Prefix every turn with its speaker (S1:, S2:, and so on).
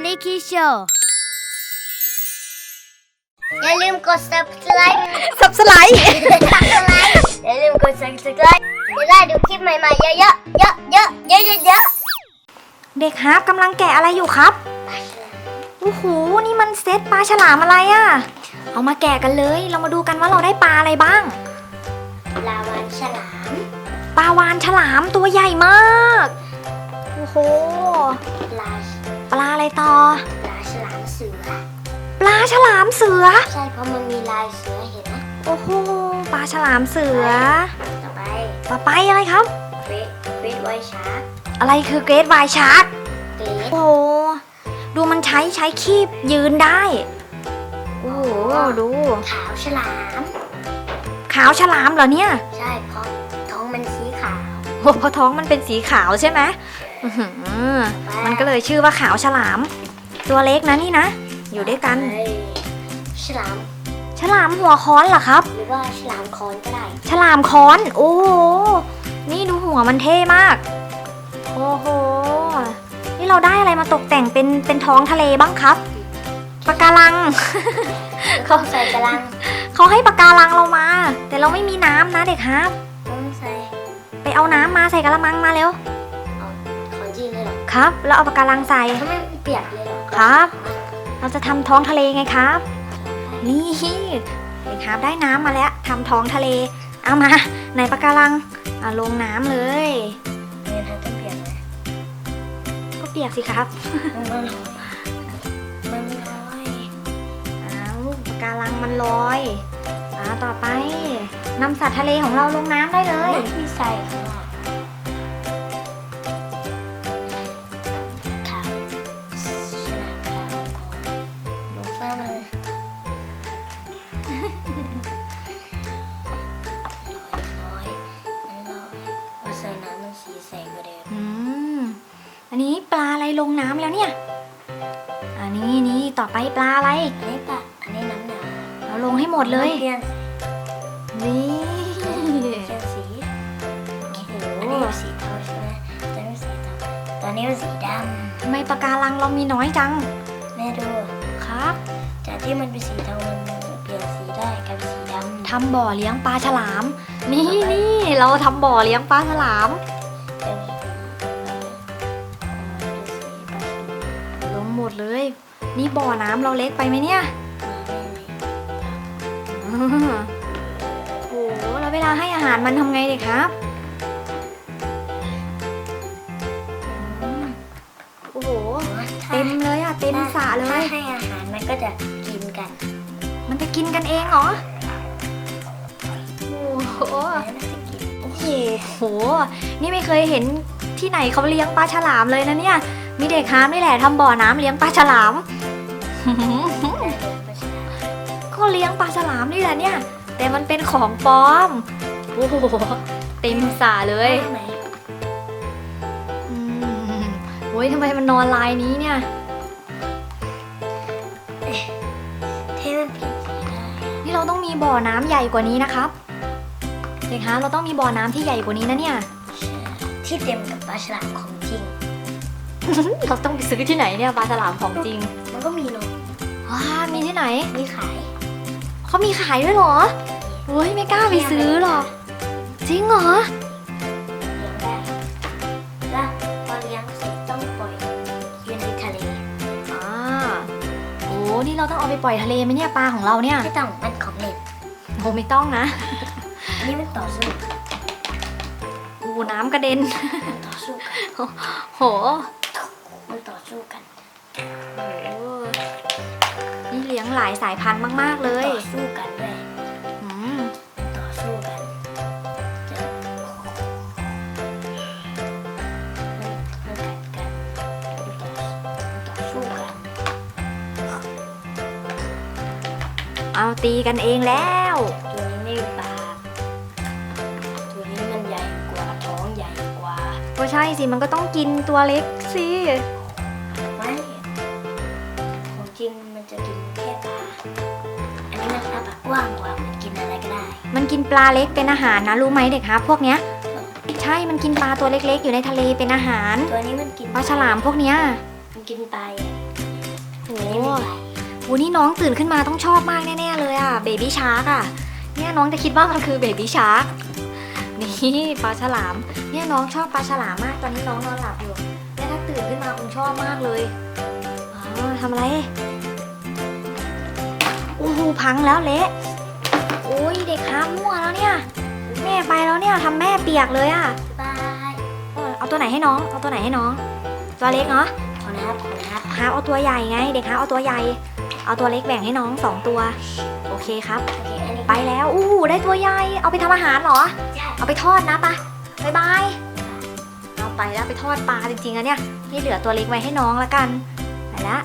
S1: Funny Key Show
S2: อย่าลืมกด subscribe
S3: สับสไลด์
S2: subscribe อย่าลืมกด subscribe จะได้ดูคลิปใหม่ๆเยอะๆเยอะๆ เยอะๆ เยอะๆเยอะ
S3: เด็กฮาร์ปกำลังแกะอะไรอยู่ครับโอ้โหนี่มันเซตปลาฉลามอะไรอะเอามาแกะกันเลย เรามาดูกันว่าเราได้ปลาอะไรบ้าง
S2: ๆลาวานฉลาม
S3: ปลาวานฉลามตัวใหญ่มาก โอ้โห
S2: ปลา
S3: ปลา อะไรต่อ
S2: ปลาฉลามเสือ
S3: ปลาฉลามเสือ
S2: ใช่เพราะมันมีลายเสือเห็นไหม
S3: โอ้โหปลาฉลามเสือ
S2: ต่อไป
S3: ต่อไปอะไรครับ
S2: เกรดเกรดไวชาร์ก
S3: อะไรคือเกรดไวชาร์ก
S2: เกรด
S3: โอ้โหดูมันใช้ใช้คีบยืนได้โอ้โหดู
S2: ขาวฉลาม
S3: ขาวฉลามเหรอเนี่ย
S2: ใช่เพราะท้องมันสีขาว
S3: โอ้เพราะท้องมันเป็นสีขาวใช่ไหม อื้อหือมันก็เลยชื่อว่าขาวฉลาม ตัวเล็กนะนี่นะ อยู่ด้วยกัน
S2: เฮ้ยฉลาม
S3: ฉลามหัวค้อนเหรอครับ
S2: หรือว่าฉลามคอนก็ได้
S3: ฉลามค้อน โอ้โห นี่ดูหัวมันเท่มาก โอ้โห นี่เราได้อะไรมาตกแต่งเป็นเป็นท้องทะเลบ้างครับปะการัง
S2: เขาใส่กระลัง
S3: เขาให้ปะการังเรามา แต่เราไม่มีน้ำนะเด็กครับ
S2: ต้องใส่
S3: ไปเอาน้ำมาใส่กระมังมาเร็ว ครับ แล้วเอาปะการังใส่
S2: ถ้าไม่เปียกเลยเหรอ
S3: ครับ เราจะทำท้องทะเลไงครับ นี่เด็กครับได้น้ำมาแล้วทำท้องทะเล เอามาไหนปะการังอะลงน้ำเลย
S2: เรียนให้ต้องเปียกไหม
S3: ก็เปียกสิครับ
S2: มันมันมันลอย
S3: อ้าวปะการังมันลอยอ่าต่อไปนำสัตว์ทะเลของเราลงน้ำได้เลย
S2: ไม่มีใส่ข้างล่ อันนี้
S3: ปลาอะไรลงน้ำแล้วเนี่ย อันนี้นี่ต่อไปปลาอะไร
S2: อันนี้ปะอันนี้น้ำหนาว
S3: เราลงให้หมดเลย
S2: เปลี่ยน
S3: นี่
S2: เปลี่ยนสีอันนี้สีเทาใช่ไหมตอนนี้สีเทาตอนนี้เป็นสีด
S3: ทำไมปะการังเรามีน้อยจังำ
S2: แม่ดู
S3: ครับ
S2: จากที่มันเป็นสีเทามันเปลี่ยนสีได้กลายเป็นสีดำ
S3: ทำบ่อเลี้ยงปลาฉลาม นี่นี่เราทำบ่อเลี้ยงปลาฉลาม
S2: นี่
S3: บ่อน้ำเราเล็กไปไหมเนี่ยอืมโอ้โหแล้วเวลาให้อาหารมันทำไงเด็กครับอืมโอ้โห เต็มเลยอะเต็มสระเล
S2: ถ้ายให้อาหารมันก็จะกินกัน
S3: มันจะกินกันเองเหรอ โอ้โห
S2: แล้วมันจะกิน
S3: โอ้โห นี่ไม่เคยเห็นที่ไหนเขาเลี้ยงปลาฉลามเลยนะเนี่ย มีเด็กฮาร์มนี่แหละทำบ่อน้ำเลี้ยงปลาฉลาม ก็เลี้ยงปลาฉลามนี่แหละเนี่ย แต่มันเป็นของปลอม โอ้โห เต็มสระเลย
S2: ไหม
S3: อืมโอ้ยทำไมมันนอนลายนี้เนี่ย
S2: เทมันเปลี่ยนสีได้
S3: นี่เราต้องมีบ่อน้ำใหญ่กว่านี้นะครับ เด็กฮาร์มเราต้องมีบ่อน้ำที่ใหญ่กว่านี้นะเนี่ย
S2: ที่เต็มกับปลาฉลามของจริง
S3: เราต้องไปซื้อที่ไหนเนี่ยปลาฉลามของจริง
S2: มันก็มีเนอะ
S3: ว้ามีที่ ไหน
S2: มีขาย
S3: เขามีขายด้วยเหรอโอ้ยไม่กล้าไปซื้อหรอก จริงเหรอ
S2: เลี้ยงได้แล้วพอเลี้ยงเสร็จต้องปล่อยอยู่ในทะเล
S3: อ่าโอ้นี่เราต้องเอาไปปล่อยทะเลไหมเนี่ยปลาของเราเนี่ย
S2: ไม่ต้องมันของเล่น
S3: โอ้ไม่ต้องนะ
S2: อันนี้มันต่อสู้
S3: โอ้น้ำกระเด็น
S2: มันต่อสู้กัน
S3: โห
S2: มันต่อสู้กัน
S3: โอ้นี่เลี้ยง หลายสายพันธุ์มาก ๆ เลย
S2: ต่อสู้กันด้วย
S3: อืม
S2: มันต่อสู้กันจะมันกัดกันมันต่อมันต่อสู้กัน
S3: เอาตีกันเองแล้ว
S2: ตัวนี้ไม่มีปากตัวนี้มันใหญ่กว่าท้องใหญ่กว่า
S3: ก็ใช่สิ มันก็ต้องกินตัวเล็กสิ
S2: ไม่ของจริงมัน จะกินแค่ปลาอันนี้มันอาปากกว้างกว่ามันกินอะไรก็ได้
S3: มันกินปลาเล็กเป็นอาหารนะรู้ไหมเด็กครับพวกเนี้ย ใช่มันกินปลาตัวเล็กๆ อยู่ในทะเลเป็นอาหาร
S2: ตัวนี้มันกิน
S3: ปลาฉลามพวกเนี้ย
S2: มันกินปลาใหญ่
S3: โอ้โหวันนี้น้องตื่นขึ้นมาต้องชอบมากแน่ๆเลยอะเบบี้ชาร์กอะเนี่ยน้องจะคิดว่ามันคือเบบี้ชาร์กนี่ปลาฉลาม เนี่ยน้องชอบปลาฉลามมากตอนนี้น้องนอนหลับอยู่เนี่ยถ้าตื่นขึ้นมาคงชอบมากเลยอ๋อทำอะไร โอ้พังแล้วเละโอ้ยเด็กค้ามั่วแล้วเนี่ย แม่ไปแล้วเนี่ยทำแม่เปียกเลยอะ
S2: บาย
S3: เออเอาตัวไหนให้น้อง เอาตัวไหนให้น้อง ตัวเล็กเนาะ
S2: ขอนะครับขอนะครับ
S3: ฮาร์ฟเอาตัวใหญ่ไง เด็กฮาร์ฟเอาตัวใหญ่ เอาตัวเล็กแบ่งให้น้องสองตัว โอเคครับ
S2: โอเคอันนี้
S3: ไปแล้วอู้หูได้ตัวใหญ่ เอาไปทำอาหารเหรอ
S2: ใช่
S3: เอาไปทอดนะปะบายบาย เอาไปแล้วไปทอดปลาจริงๆอะเนี่ย นี่เหลือตัวเล็กไว้ให้น้องละกัน ไปละ